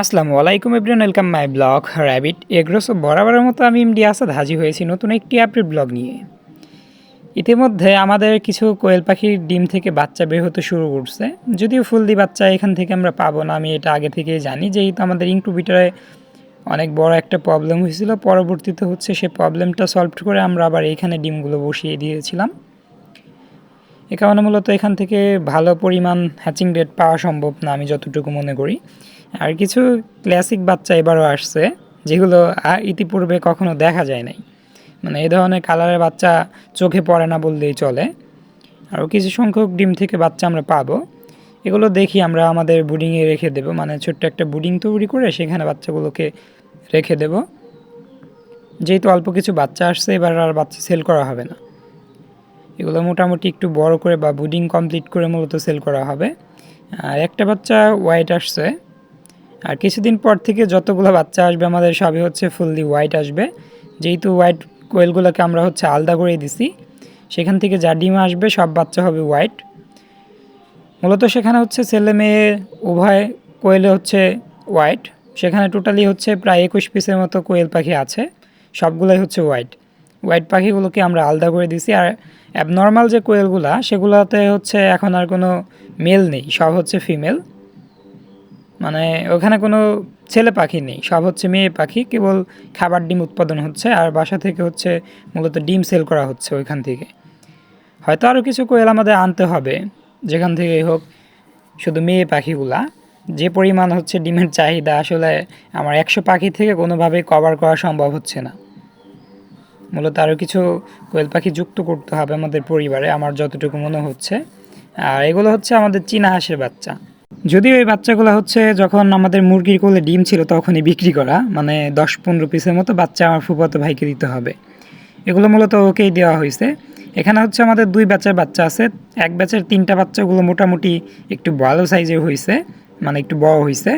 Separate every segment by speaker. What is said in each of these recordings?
Speaker 1: আসসালামু আলাইকুম everyone, welcome my blog rabbit. এগ্রোসো বরাবরের মতো আমি এমডি আসাদ হাজির হয়েছি নতুন একটি আপডেট ব্লগ নিয়ে। ইতিমধ্যে আমাদের কিছু কোয়েল পাখির ডিম থেকে বাচ্চা বের হতে শুরু করছে। যদিও ফুলদি বাচ্চা এখান থেকে আমরা পাবো না, আমি এটা আগে থেকেই জানি। যেহেতু আমাদের ইনকুবিটারে অনেক বড় একটা প্রবলেম হয়েছিল, পরবর্তীতে হচ্ছে সে প্রবলেমটা সলভ করে আমরা আবার এইখানে ডিমগুলো বসিয়ে দিয়েছিলাম। এ কারণে মূলত এখান থেকে ভালো পরিমাণ হ্যাচিং রেট পাওয়া সম্ভব না আমি যতটুকু মনে করি। আর কিছু ক্লাসিক বাচ্চা এবারও আসছে, যেগুলো ইতিপূর্বে কখনো দেখা যায় নাই। মানে এই ধরনের কালারের বাচ্চা চোখে পড়ে না বললেই চলে। আরও কিছু সংখ্যক ডিম থেকে বাচ্চা আমরা পাবো। এগুলো দেখি আমরা আমাদের বুডিংয়ে রেখে দেবো। মানে ছোট্ট একটা বুডিং তৈরি করে সেখানে বাচ্চাগুলোকে রেখে দেব। যেহেতু অল্প কিছু বাচ্চা আসছে, এবার আর বাচ্চা সেল করা হবে না। এগুলো মোটামুটি একটু বড় করে বা বুডিং কমপ্লিট করে মূলত সেল করা হবে। আর একটা বাচ্চা হোয়াইট আসছে। আর কিছুদিন পর থেকে যতগুলো বাচ্চা আসবে আমাদের সবই হচ্ছে ফুললি হোয়াইট আসবে। যেহেতু হোয়াইট কোয়েলগুলোকে আমরা হচ্ছে আলাদা করে দিছি, সেখান থেকে যা ডিম আসবে সব বাচ্চা হবে হোয়াইট। মূলত সেখানে হচ্ছে ছেলে মেয়ে উভয় কোয়েলে হচ্ছে হোয়াইট। সেখানে টোটালি হচ্ছে প্রায় একুশ পিসের মতো কোয়েল পাখি আছে, সবগুলোই হচ্ছে হোয়াইট। হোয়াইট পাখিগুলোকে আমরা আলাদা করে দিছি। আর অ্যাবনর্মাল যে কোয়েলগুলা, সেগুলোতে হচ্ছে এখন আর কোনো মেল নেই, সব হচ্ছে ফিমেল মানে ওখানে কোনো ছেলে পাখি নেই, সব হচ্ছে মেয়ে পাখি, কেবল খাবার ডিম উৎপাদন হচ্ছে আর বাসা থেকে হচ্ছে মূলত ডিম সেল করা হচ্ছে ওইখান থেকে। হয়তো আরও কিছু কোয়েল আমাদের আনতে হবে, যেখান থেকেই হোক শুধু মেয়ে পাখিগুলা। যে পরিমাণ হচ্ছে ডিমের চাহিদা আসলে আমার একশো পাখি থেকে কোনোভাবেই কভার করা সম্ভব হচ্ছে না। মূলত আরও কিছু কোয়েল পাখি যুক্ত করতে হবে আমাদের পরিবারে, আমার যতটুকু মনে হচ্ছে। আর এগুলো হচ্ছে আমাদের চীনা হাঁসের বাচ্চা। যদিও এই বাচ্চাগুলো হচ্ছে যখন আমাদের মুরগির কোলে ডিম ছিল তখনই বিক্রি করা মানে দশ পনেরো পিসের মতো বাচ্চা আমার ফুফাতো ভাইকে দিতে হবে। এগুলো মূলত ওকেই দেওয়া হয়েছে। এখানে হচ্ছে আমাদের দুই ব্যাচের বাচ্চা আছে। এক ব্যাচের তিনটা বাচ্চাগুলো মোটামুটি একটু ভালো সাইজের হয়েছে মানে একটু বড় হয়েছে।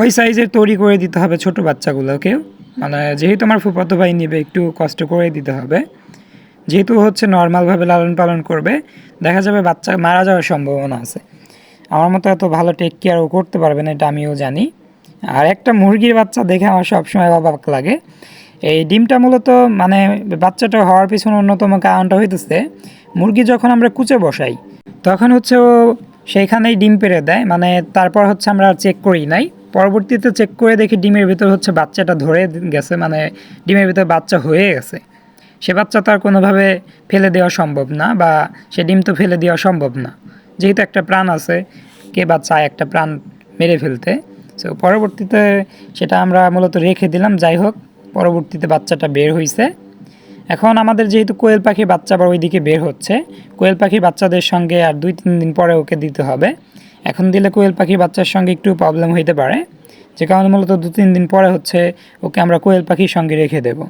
Speaker 1: ওই সাইজের তৈরি করে দিতে হবে ছোট বাচ্চাগুলোকেও। মানে যেহেতু আমার ফুফাতো ভাই নেবে, একটু কষ্ট করে দিতে হবে। যেহেতু হচ্ছে নর্মালভাবে লালন পালন করবে, দেখা যাবে বাচ্চা মারা যাওয়ার সম্ভাবনা আছে। আমার মতো এত ভালো টেক কেয়ারও করতে পারবে না, এটা আমিও জানি। আর একটা মুরগির বাচ্চা দেখে আমার সবসময় অবাক লাগে। এই ডিমটা মূলত মানে বাচ্চাটা হওয়ার পিছনে অন্যতম কারণটা হইতেছে, মুরগি যখন আমরা কুচে বসাই, তখন হচ্ছে ও সেইখানেই ডিম পেড়ে দেয়। মানে তারপর হচ্ছে আমরা চেক করি নাই। পরবর্তীতে চেক করে দেখি ডিমের ভিতর হচ্ছে বাচ্চাটা ধরে গেছে মানে ডিমের ভিতর বাচ্চা হয়ে গেছে। সে বাচ্চা তো আর কোনোভাবে ফেলে দেওয়া সম্ভব না বা সে ডিম তো ফেলে দেওয়া সম্ভব না। যেহেতু একটা প্রাণ আছে, কে বা চায় একটা প্রাণ মেরে ফেলতে। সো পরবর্তীতে সেটা আমরা মূলত রেখে দিলাম, যাই হোক, পরবর্তীতে বাচ্চাটা বের হয়েছে এখন আমাদের যেহেতু কোয়েল পাখির বাচ্চা আবার ওইদিকে বের হচ্ছে, কোয়েল পাখির বাচ্চাদের সঙ্গে আর দুই তিন দিন পরে ওকে দিতে হবে। এখন দিলে কোয়েল পাখির বাচ্চার সঙ্গে একটু প্রবলেম হইতে পারে। যে কারণে মূলত দু তিন দিন পরে হচ্ছে ওকে আমরা কোয়েল পাখির সঙ্গে রেখে দেবো।